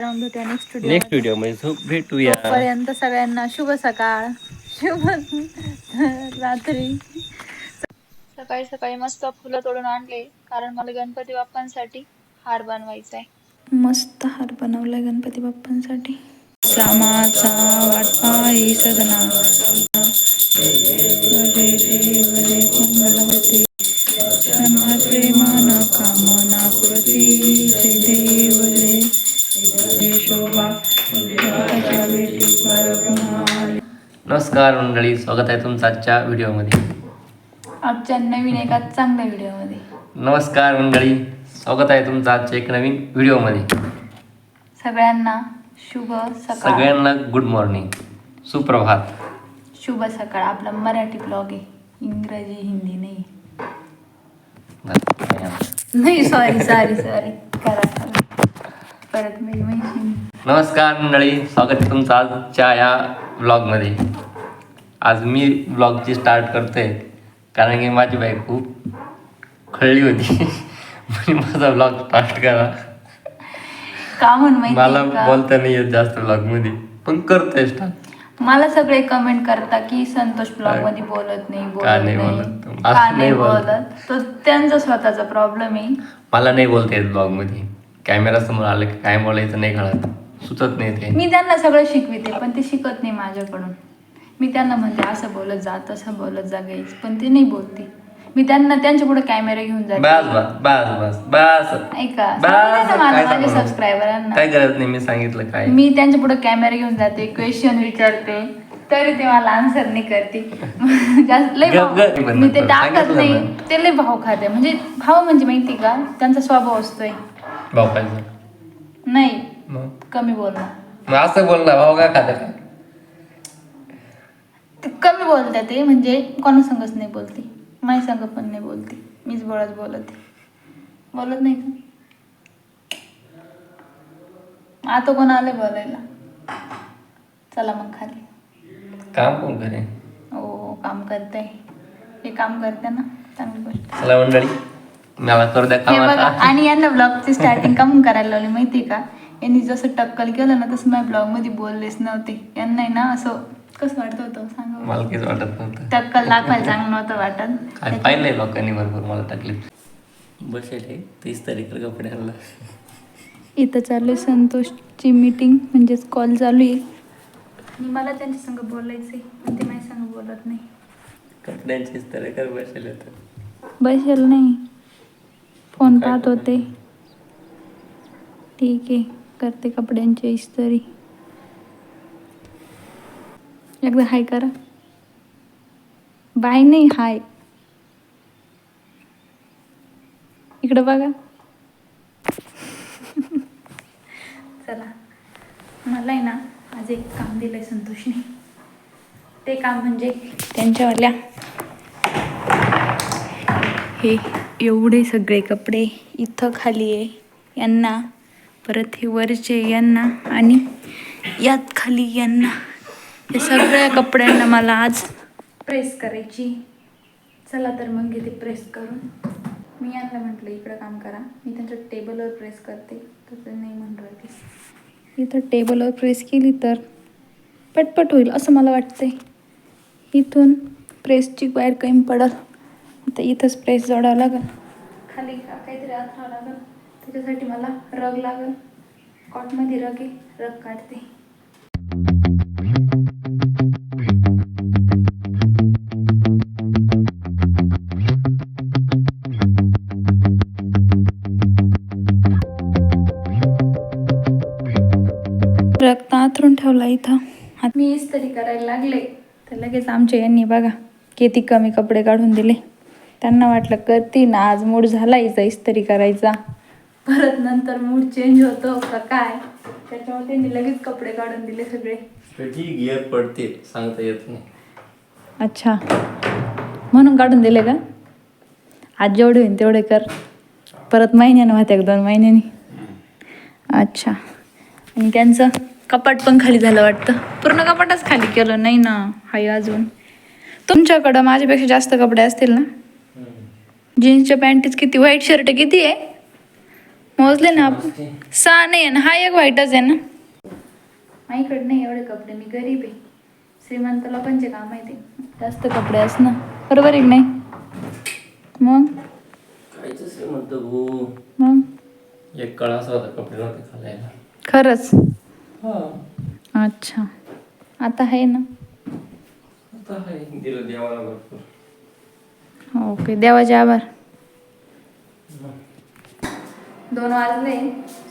भेटूया next next व्हिडिओमध्ये. झोप भेटूया. पर्यंत सगळ्यांना शुभ सकाळ. शुभ रात्री. सकाळी सकाळी मस्त फुलं तोडून आणले. कारण मला गणपती बाप्पांसाठी हार बनवायचा आहे मस्त हार बनवलाय गणपती बाप्पांसाठी. श्यामाचा वाटपाई सदना नमस्कार मंडळी स्वागत आहे तुमचं आजच्या व्हिडिओमध्ये. आजच्या नवीन एका चांगल्या व्हिडिओमध्ये. नमस्कार मंडळी स्वागत आहे तुमचं आजच्या एक नवीन व्हिडिओमध्ये. सगळ्यांना शुभ सकाळ. सगळ्यांना गुड मॉर्निंग सुप्रभात. शुभ सकाळ. आपला मराठी ब्लॉग आहे. इंग्रजी हिंदी नाही. नाही सॉरी सॉरी सॉरी करा करा. परत मी नमस्कार मंडळी स्वागत आहे तुमचं आजच्या या व्लॉगमध्ये आज मी व्लॉगची स्टार्ट करतोय कारण की माझी बाई खूप खळली होती. म्हणून माझा ब्लॉग स्टार्ट करा. का म्हणून मला? बोलता नाही येत जास्त ब्लॉगमध्ये पण करतोय स्टार्ट मला सगळे कमेंट करता की संतोष ब्लॉगमध्ये बोलत नाही बोलत नाही बोलत? का नाही बोलत. तो त्यांचा स्वतःचा प्रॉब्लेम आहे. मला नाही बोलता येत ब्लॉगमध्ये कॅमेरा समोर आलं की काय बोलायचं नाही कळत. सुचत नाही ते. मी त्यांना सगळं शिकविते पण ते शिकत नाही माझ्याकडून. मी त्यांना म्हणते असं बोलत जा तसं बोलत जा गाईच पण ते नाही बोलते. मी त्यांना त्यांच्या पुढे कॅमेरा घेऊन बस जाते. बस बस बस बस ऐका बस ना मला काय माझ्या सांगू? सबस्क्रायबरांना काय गरज नाही मी सांगितलं काय. मी त्यांच्या पुढे कॅमेरा घेऊन जाते क्वेश्चन विचारते. तरी ते मला आन्सर नाही करते. जास्त लय गप- भाव- मी ते टाकत सांगितलं नाही. ना. ते लय भाव खाते. म्हणजे भाव म्हणजे माहिती का? त्यांचा स्वभाव असतोय. बापायचं नाही. मग? कमी बोलणं. मग असं बोल ना भाऊ काय खातं? कमी बोलते ते म्हणजे कोणा संगच नाही बोलते. माझ्या संग पण नाही बोलते. मीच बोळच बोलते बोलत नाही का? आता कोण आले बोलायला? चला मग खाली. काम कोण करे हो काम करते. हे काम करते ना चांगली गोष्ट. चला मंडळी मला करू द्या काम बघा आता. आणि यांना ब्लॉगची स्टार्टिंग कम करायला लावली माहिती का? यांनी जसं टक्कल केलं ना तसं माझ्या ब्लॉगमध्ये बोललेच नव्हते. यांना आहे ना असं कसं वाटत होतं? सांगा. मला काहीच वाटत नव्हतं. टक्कल दाखवायला चांगलं नव्हतं वाटत. काय पाहिलंय लोकांनी भरपूर मला तकलीफ बसेल हे. तीस तारीख कपडे आणला. इथं चालू आहे संतोषची मीटिंग म्हणजेच कॉल चालू आहे. मला त्यांच्या संग बोलायचं आहे पण ते माझ्या संग बोलत नाही. कपड्यांची इस्त्री कर बसेल होतं बसेल नाही. फोन पाहत होते. ठीक आहे करते कपड्यांची इस्त्री. एकदा हाय करा. बाय नाही हाय. इकडं बघा. चला. मला आहे ना आज एक काम दिलंय संतोषने. ते काम म्हणजे त्यांच्यावाल्या हे एवढे सगळे कपडे इथं खाली आहे यांना. परत हे वरचे यांना आणि यात खाली यांना. या सगळ्या कपड्यांना मला आज प्रेस करायची. चला तर मग घेते प्रेस करून. मी यांना म्हटलं इकडं काम करा. मी त्यांच्या टेबलवर प्रेस करते. तर ते नाही म्हणून राहते इथं टेबलवर प्रेस केली तर पटपट होईल असं मला वाटतंय. इथून प्रेसची वायर कमी पडल. आता इथंच प्रेस जोडावं लागेल. खाली का काहीतरी आथरावं लागेल. त्याच्यासाठी मला रग लागेल. कॉटमध्ये रग आहे. रग काढते. इस्त्री करायला लागले. तर लगेच आमच्या यांनी बघा किती कमी कपडे काढून दिले. त्यांना वाटलं करते ना आज मूड झाला हिचा इस्त्री करायचा. परत नंतर मूड चेंज होतो का काय? त्याच्यामुळे त्यांनी लगेच कपडे काढून दिले सगळे. गिअर पडते सांगता येत नाही. अच्छा. म्हणून काढून दिले का? आज जेवढे होईल तेवढे कर. परत महिन्यानं होत्या एक दोन महिन्यानी? अच्छा. आणि त्यांचं? कपाट पण खाली झालं वाटतं. पूर्ण कपाटच खाली केलं नाही ना? हाय अजून. तुमच्याकडं माझ्यापेक्षा जास्त कपडे असतील ना? जीन्सच्या पॅन्टीच किती? व्हाईट शर्ट किती आहे? मोजले ना आपण. सहा नाही आहे ना? हा एक व्हाईटच आहे ना? माझ्याकडे नाही एवढे कपडे मी गरीब आहे. श्रीमंत लोकांचे काम आहे ते. जास्त कपडे असणं बरोबर आहे की नाही? मग? भाऊ मग? एक कळा असा होता कपडे नव्हते खरंच. अच्छा. आता आहे ना? आता आहे दिलं देवाला भरपूर. ओके देवाचे आभार. दोन वाजले.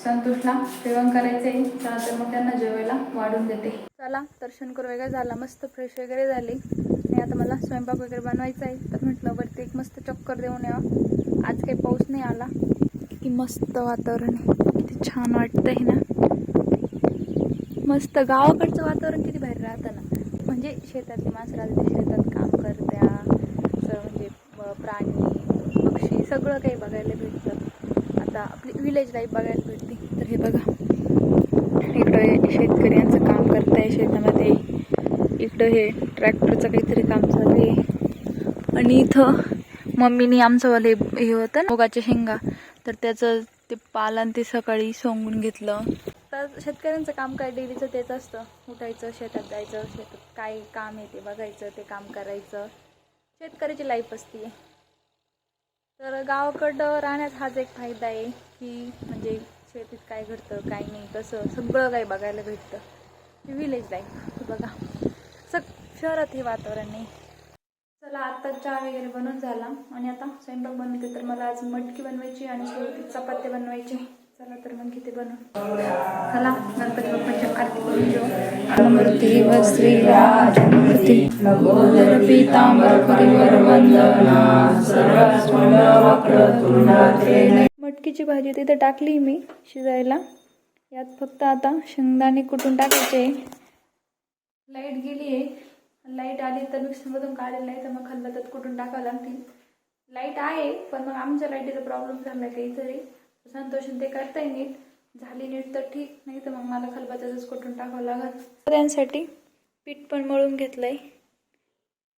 संतोषला जेवण करायचंय. चला तर मग त्यांना जेवायला वाढून देते. चला दर्शन करू वगैरे झाला. मस्त फ्रेश वगैरे झाले. आणि आता मला स्वयंपाक वगैरे बनवायचा आहे. तर म्हटलं वरती एक मस्त चक्कर देऊन यावं. आज काही पाऊस नाही आला. किती मस्त वातावरण आहे. किती छान वाटतंय ना? मस्त गावाकडचं वातावरण किती भारी राहतं ना म्हणजे शेतातली माणसं राहते शेतात काम करत्या. म्हणजे प्राणी पक्षी सगळं काही बघायला भेटतं. आता आपली विलेज लाईफ बघायला भेटते. तर हे बघा. इकडं शेतकऱ्यांचं काम करत आहे शेतामध्ये. इकडं हे ट्रॅक्टरचं काहीतरी काम चालू आहे. आणि इथं मम्मीनी आमचंवालं हे होतं ना मुगाच्या शेंगा. तर त्याचं ते पालन ते सकाळी सोंगून घेतलं. तर शेतकऱ्यांचं काम काय? डेलीचं तेच असतं. उठायचं शेतात जायचं शेतात काय काम आहे ते बघायचं ते काम करायचं. शेतकऱ्याची लाईफ असते. तर गावाकडं राहण्यात हाच एक फायदा आहे की म्हणजे शेतीत काय घडतं काय नाही कसं सगळं काही बघायला भेटतं. विलेज लाईफ बघा. सग शहरात हे वातावरण नाही चला आता चहा वगैरे बनवून झाला. आणि आता स्वयंपाक बनवते. तर मला आज मटकी बनवायची आणि सोबत चपात्या बनवायची चला तर मग किती बनव. चला गणपती बाप्पाची आरती करून घेऊ. मूर्ती लघोदर पीतांबर परिवर वंदना मटकीची भाजी तिथे टाकली मी शिजायला. यात फक्त आता शेंगदाणे कुटून टाकायचे. लाइट गेली आहे. लाइट आली तर मिक्सरमधून काढेल नाही तर मग खलबत्त्यात कुठून टाकावं लागतील. लाइट आहे पण मग आमच्या लाईटीचा प्रॉब्लेम झाला काहीतरी संतोष ते करताय नीट. झाली नीट तर ठीक नाही तर मग मला खलबत्त्यातच कुठून टाकावं लागत त्यांसाठी पीठ पण मळून घेतलंय.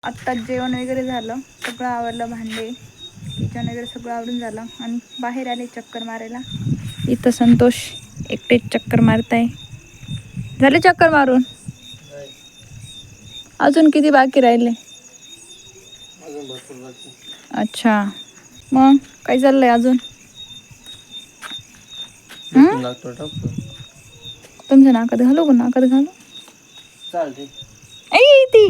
आत्ताच जेवण वगैरे झालं सगळं आवरलं भांडे किचन वगैरे सगळं आवरून झालं. आणि बाहेर आले चक्कर मारायला. इथं संतोष एकटेच चक्कर मारताय. झाले चक्कर मारून? अजून किती बाकी राहिले? अजून भरपूर बाकी. अच्छा. मग? काय चाललंय अजून? भेटून लागतो टाकतो तुमच्या नाकात घालू का? नाकात घालू? चालते ऐ ती.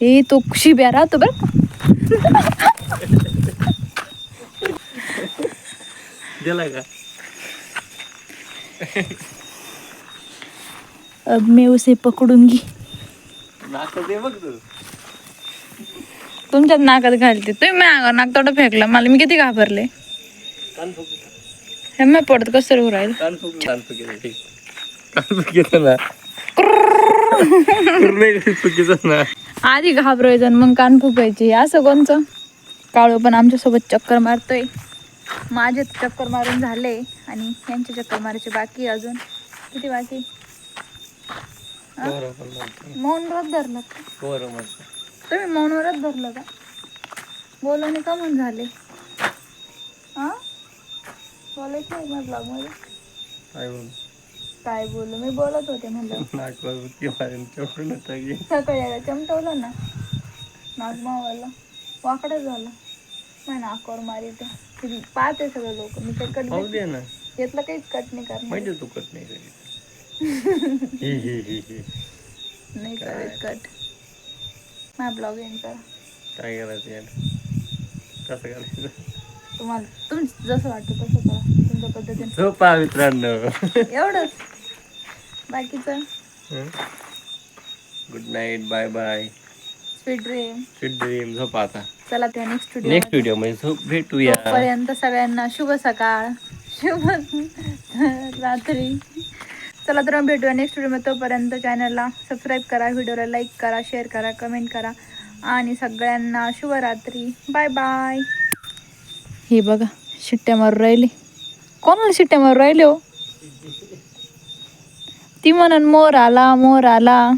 ए तो शिब्या राहतो बरं का. अब मैं उसे पकडूंगी नाक दे बघ तू. तुमच्यात नाकात घालते. तुम्ही माझ्या नाक तोडं फेकलं. मला मी किती घाबरले. कान हे मी पडत कसं राहील चुकीचं ना आधी घाबरायचं मग कान फुकायची असं कोणचं काळू पण आमच्यासोबत चक्कर मारतोय. माझे चक्कर मारून झाले आणि यांचे चक्कर मारायचे बाकी अजून. किती बाकी? मौन व्रत धरलं तुम्ही मौन व्रत धरलं का? बोलवणे का म्हणून झाले. हा? बोलायचं आहे मग ब्लॉगमध्ये काय बोल? काय बोलू? मी बोलत होते म्हणलं. नाकवर बुद्धी मारेन तेवढं नव्हतं की. सकाळी यायला चमटवलं ना. नाक मावाला वाकडं झालं. नाही नाकावर मारी ते. पाहते सगळे लोक. मी काही कट पाहू दे ना. घेतलं काहीच कट नाही करणार. माहिती तू कट नाही करीत ही ही ही ही. नाही करत कट माझा ब्लॉग एंड करा. काय करायचं यार? कसं करायचं? तुम्हाला तुम्ही जसं वाटतं तसं करा. तुमच्या पद्धतीने. झोपा मित्रांनो. एवढंच. बाकीचं? Good night bye bye sweet dream sweet dream झोपा आता. चला त्या नेक्स्ट व्हिडिओ नेक्स्ट व्हिडिओमध्ये झोप भेटूया. पर्यंत सगळ्यांना शुभ सकाळ. शुभ रात्री. चला तर मग भेटूया नेक्स्ट व्हिडिओमध्ये तोपर्यंत चॅनलला सबस्क्राईब करा व्हिडिओला लाईक करा शेअर करा कमेंट करा. आणि सगळ्यांना शुभरात्री बाय बाय हे बघा शिट्ट्या मारू राहिली. कोणाला शिट्ट्या मारू राहिले हो? ती म्हणून मोर आला मोर आला.